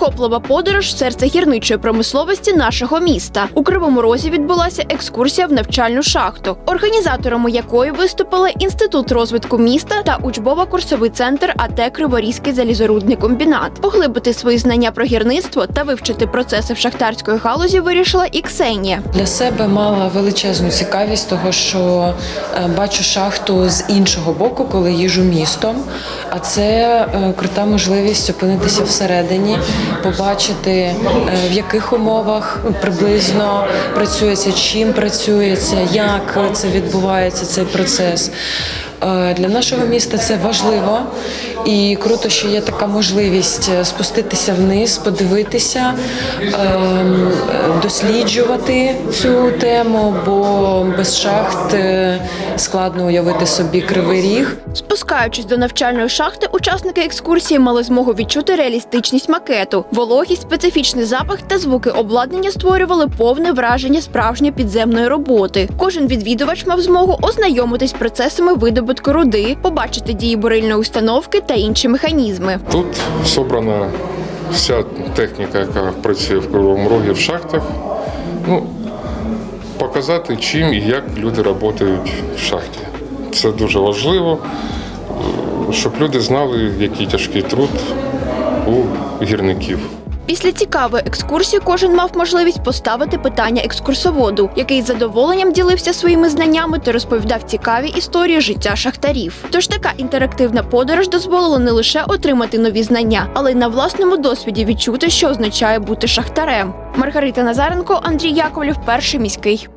Захоплива подорож в серце гірничої промисловості нашого міста. У Кривому Розі відбулася екскурсія в навчальну шахту, організаторами якої виступили Інститут розвитку міста та учбово-курсовий центр АТ Криворізький залізорудний комбінат. Поглибити свої знання про гірництво та вивчити процеси в шахтарської галузі вирішила і Ксенія. Для себе мала величезну цікавість, того що е, бачу шахту з іншого боку, коли їжу містом. А це е, крута можливість опинитися всередині, побачити е, в яких умовах приблизно працюється, чим працюється, як це відбувається цей процес. Е, Для нашого міста це важливо і круто, що є така можливість е, спуститися вниз, подивитися, ем, досліджувати цю тему, бо без шахт е, складно уявити собі кривий ріг. Спускаючись до навчальної шахти, учасники екскурсії мали змогу відчути реалістичність макету, вологість, специфічний запах та звуки обладнання створювали повне враження справжньої підземної роботи. Кожен відвідувач мав змогу ознайомитись з процесами видобутку руди, побачити дії бурильної установки та інші механізми. Тут зібрана вся техніка, яка працює в Кривому Рогі в шахтах. Ну, показати, чим і як люди працюють в шахті. Це дуже важливо, щоб люди знали, який тяжкий труд у гірників. Після цікавої екскурсії кожен мав можливість поставити питання екскурсоводу, який з задоволенням ділився своїми знаннями та розповідав цікаві історії життя шахтарів. Тож така інтерактивна подорож дозволила не лише отримати нові знання, але й на власному досвіді відчути, що означає бути шахтарем. Маргарита Назаренко, Андрій Яковлів, перший міський.